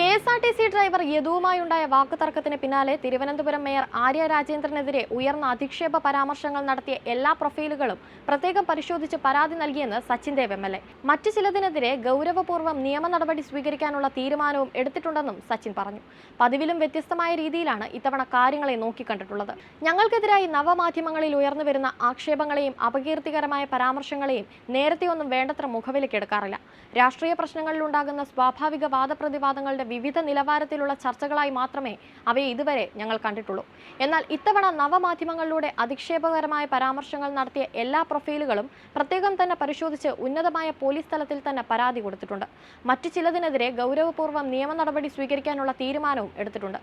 K S R T C driver യദുവുമായുണ്ടായ വാക്കുതർക്കത്തിന് പിന്നാലെ Thiruvananthapuram mayor Arya രാജേന്ദ്രനെതിരെ ഉയർന്ന അധിക്ഷേപ പരാമർശങ്ങൾ നടത്തിയ എല്ലാ പ്രൊഫൈലുകളും പ്രത്യേകം പരിശോധിച്ച് പരാതി നൽകിയെന്ന് Sachin Dev M L A. മറ്റു ചിലതിനെതിരെ ഗൗരവപൂർവം നിയമ നടപടി സ്വീകരിക്കാനുള്ള തീരുമാനവും എടുത്തിട്ടുണ്ടെന്നും സച്ചിൻ പറഞ്ഞു. പതിവിലും വ്യത്യസ്തമായ രീതിയിലാണ് ഇത്തവണ കാര്യങ്ങളെ നോക്കിക്കണ്ടിട്ടുള്ളത്. ഞങ്ങൾക്കെതിരായി നവമാധ്യമങ്ങളിൽ ഉയർന്നുവരുന്ന ആക്ഷേപങ്ങളെയും അപകീർത്തികരമായ പരാമർശങ്ങളെയും നേരത്തെയൊന്നും വേണ്ടത്ര മുഖവിലക്കെടുക്കാറില്ല രാഷ്ട്രീയ പ്രശ്നങ്ങളിലുണ്ടാകുന്ന സ്വാഭാവിക വാദപ്രതിവാദങ്ങളുടെ വിവിധ നിലവാരത്തിലുള്ള ചർച്ചകളായി മാത്രമേ അവയെ ഇതുവരെ ഞങ്ങൾ കണ്ടിട്ടുള്ളൂ. എന്നാൽ ഇത്തവണ നവമാധ്യമങ്ങളിലൂടെ അധിക്ഷേപകരമായ പരാമർശങ്ങൾ നടത്തിയ എല്ലാ പ്രൊഫൈലുകളും പ്രത്യേകം തന്നെ പരിശോധിച്ച് ഉന്നതമായ പോലീസ് തലത്തിൽ തന്നെ പരാതി കൊടുത്തിട്ടുണ്ട്. മറ്റു ചിലതിനെതിരെ ഗൗരവപൂർവം നിയമ നടപടി സ്വീകരിക്കാനുള്ള തീരുമാനവും എടുത്തിട്ടുണ്ട്.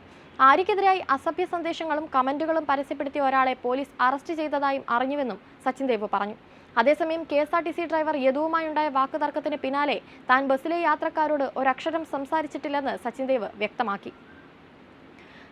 ആര്യക്കെതിരായി അസഭ്യ സന്ദേശങ്ങളും കമന്റുകളും പരസ്യപ്പെടുത്തിയ ഒരാളെ പോലീസ് അറസ്റ്റ് ചെയ്തതായും അറിഞ്ഞുവെന്നും സച്ചിൻ ദേവ് പറഞ്ഞു. അതേസമയം K S R T C driver യദുവുമായുണ്ടായ വാക്കുതർക്കത്തിന് പിന്നാലെ താൻ ബസ്സിലെ യാത്രക്കാരോട് ഒരക്ഷരം സംസാരിച്ചിട്ടില്ലെന്ന് സച്ചിൻ ദേവ് വ്യക്തമാക്കി.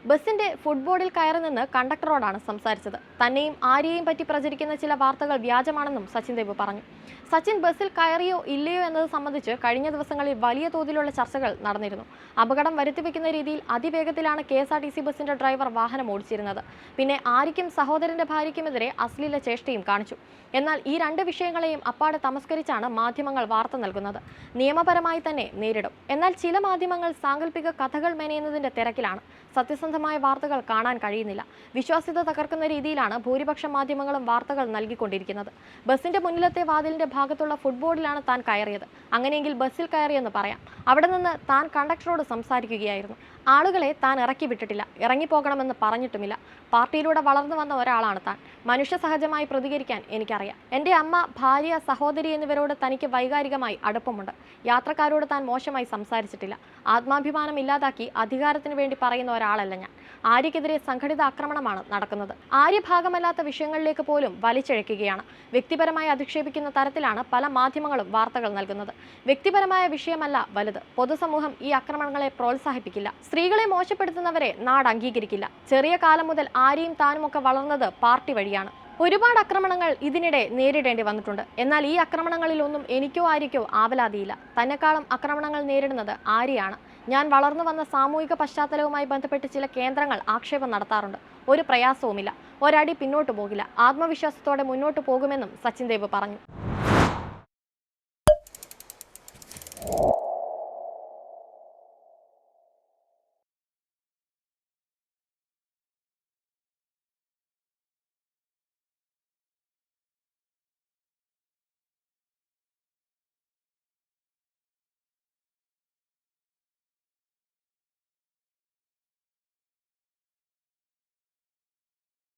ബസിന്റെ ഫുട്ബോർഡിൽ കയറി നിന്ന് കണ്ടക്ടറോടാണ് സംസാരിച്ചത്. തന്നെയും ആരെയും പറ്റി പ്രചരിക്കുന്ന ചില വാർത്തകൾ വ്യാജമാണെന്നും സച്ചിൻ ദേവ് പറഞ്ഞു. സച്ചിൻ ബസ്സിൽ കയറിയോ ഇല്ലയോ എന്നത് സംബന്ധിച്ച് കഴിഞ്ഞ ദിവസങ്ങളിൽ വലിയ തോതിലുള്ള ചർച്ചകൾ നടന്നിരുന്നു. അപകടം വരുത്തിവെക്കുന്ന രീതിയിൽ അതിവേഗത്തിലാണ് K S R T C ബസിന്റെ ഡ്രൈവർ വാഹനം ഓടിച്ചിരുന്നത്. പിന്നെ ആര്യയ്ക്കും സഹോദരന്റെ ഭാര്യയ്ക്കുമെതിരെ അശ്ലീല ചേഷ്ടയും കാണിച്ചു. എന്നാൽ ഈ രണ്ട് വിഷയങ്ങളെയും അപ്പാടെ തമസ്കരിച്ചാണ് മാധ്യമങ്ങൾ വാർത്ത നൽകുന്നത്. നിയമപരമായി തന്നെ നേരിടും. എന്നാൽ ചില മാധ്യമങ്ങൾ സാങ്കല്പിക കഥകൾ മെനയുന്നതിന്റെ തിരക്കിലാണ്. സത്യസന്ധമായ വാർത്തകൾ കാണാൻ കഴിയുന്നില്ല. വിശ്വാസ്യത തകർക്കുന്ന രീതിയിലാണ് ഭൂരിപക്ഷ മാധ്യമങ്ങളും വാർത്തകൾ നൽകിക്കൊണ്ടിരിക്കുന്നത്. ബസിന്റെ മുന്നിലത്തെ വാതിലിന്റെ ഭാഗത്തുള്ള ഫുട്ബോർഡിലാണ് താൻ കയറിയത്. അങ്ങനെയെങ്കിൽ ബസ്സിൽ കയറിയെന്ന് പറയാം. അവിടെ നിന്ന് താൻ കണ്ടക്ടറോട് സംസാരിക്കുകയായിരുന്നു. ആളുകളെ താൻ ഇറക്കി വിട്ടിട്ടില്ല. ഇറങ്ങിപ്പോകണമെന്ന് പറഞ്ഞിട്ടുമില്ല. പാർട്ടിയിലൂടെ വളർന്നു വന്ന ഒരാളാണ് താൻ. മനുഷ്യ സഹജമായി പ്രതികരിക്കാൻ എനിക്കറിയാം. എന്റെ അമ്മ ഭാര്യ സഹോദരി എന്നിവരോട് തനിക്ക് വൈകാരികമായി അടുപ്പമുണ്ട്. യാത്രക്കാരോട് താൻ മോശമായി സംസാരിച്ചിട്ടില്ല. ആത്മാഭിമാനം ഇല്ലാതാക്കി അധികാരത്തിന് വേണ്ടി പറയുന്ന ഒരാളല്ല ഞാൻ. ആര്യക്കെതിരെ സംഘടിത ആക്രമണമാണ് നടക്കുന്നത്. ആര്യ ഭാഗമല്ലാത്ത വിഷയങ്ങളിലേക്ക് പോലും വലിച്ചഴക്കുകയാണ്. വ്യക്തിപരമായി അധിക്ഷേപിക്കുന്ന തരത്തിലാണ് പല മാധ്യമങ്ങളും വാർത്തകൾ നൽകുന്നത്. വ്യക്തിപരമായ വിഷയമല്ല വലുത്. പൊതുസമൂഹം ഈ ആക്രമണങ്ങളെ പ്രോത്സാഹിപ്പിക്കില്ല. സ്ത്രീകളെ മോശപ്പെടുത്തുന്നവരെ നാട് അംഗീകരിക്കില്ല ചെറിയ കാലം മുതൽ ആര്യയും താനുമൊക്കെ വളർന്നത് പാർട്ടി വഴിയാണ്. ഒരുപാട് ആക്രമണങ്ങൾ ഇതിനിടെ നേരിടേണ്ടി വന്നിട്ടുണ്ട്. എന്നാൽ ഈ ആക്രമണങ്ങളിലൊന്നും എനിക്കോ ആര്യയ്ക്കോ ആവലാതിയില്ല. തന്നെക്കാളും ആക്രമണങ്ങൾ നേരിടുന്നത് ആര്യയാണ്. ഞാൻ വളർന്നു വന്ന സാമൂഹിക പശ്ചാത്തലവുമായി ബന്ധപ്പെട്ട് ചില കേന്ദ്രങ്ങൾ ആക്ഷേപം നടത്താറുണ്ട്. ഒരു പ്രയാസവുമില്ല. ഒരടി പിന്നോട്ട് പോകില്ല. ആത്മവിശ്വാസത്തോടെ മുന്നോട്ട് പോകുമെന്നും സച്ചിൻ ദേവ് പറഞ്ഞു.